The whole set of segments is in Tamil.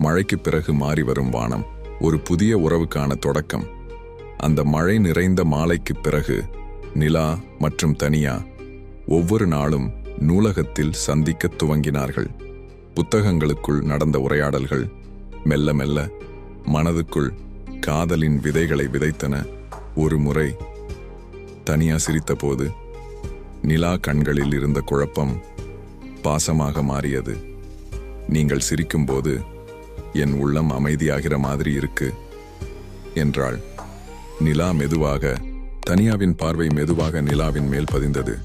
மழைக்கு பிறகு மாறி வரும் வானம் ஒரு புதிய உறவுக்கான தொடக்கம். அந்த மழை நிறைந்த மாலைக்கு பிறகு நிலா மற்றும் தனியா ஒவ்வொரு நாளும் நூலகத்தில் சந்திக்கத் துவங்கினார்கள். புத்தகங்களுக்குள் நடந்த உரையாடல்கள் மெல்ல மெல்ல மனதுக்குள் காதலின் விதைகளை விதைத்தன. ஒரு முறை தனியா சிரித்தபோது நிலா கண்களில் இருந்த குழப்பம் பாசமாக மாறியது. நீங்கள் சிரிக்கும்போது என் உள்ளம் அமைதியாகிற மாதிரி இருக்கு என்றாள். நிலா மெதுவாக தனியாவின் பார்வை மெதுவாக நிலாவின் மேல் பதிந்தது.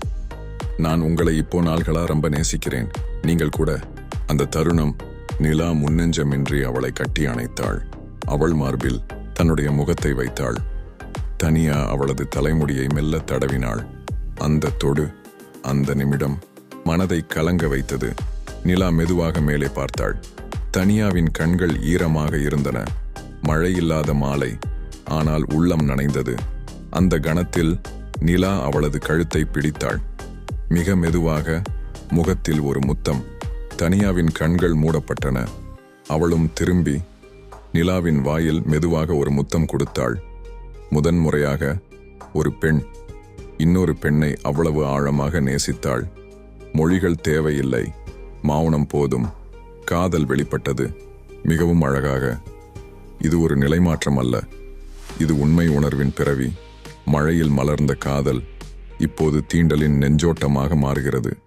நான் உங்களை இப்போ நாள்களா ரொம்ப நேசிக்கிறேன். நீங்கள் கூட அந்த தருணம் நிலா முன்னெஞ்சமின்றி அவளை கட்டி அணைத்தாள். அவள் மார்பில் தன்னுடைய முகத்தை வைத்தாள். தனியா அவளது தலைமுடியை மெல்ல தடவினாள். அந்த தொடு அந்த நிமிடம் மனதை கலங்க வைத்தது. நிலா மெதுவாக மேலே பார்த்தாள். தனியாவின் கண்கள் ஈரமாக இருந்தன. மழையில்லாத மாலை. ஆனால் உள்ளம் நனைந்தது. அந்த கணத்தில் நிலா அவளது கழுத்தை பிடித்தாள். மிக மெதுவாக முகத்தில் ஒரு முத்தம். தனியாவின் கண்கள் மூடப்பட்டன. அவளும் திரும்பி நிலாவின் வாயில் மெதுவாக ஒரு முத்தம் கொடுத்தாள். முதன்முறையாக ஒரு பெண். இன்னொரு பெண்ணை அவ்வளவு ஆழமாக நேசித்தாள். மொழிகள் தேவையில்லை. மௌனம் போதும். காதல் வெளிப்பட்டது மிகவும் அழகாக. இது ஒரு நிலைமாற்றம் அல்ல. இது உண்மை உணர்வின் பிறவி. மழையில் மலர்ந்த காதல் இப்போது தீண்டலின் நெஞ்சோட்டமாக மாறுகிறது.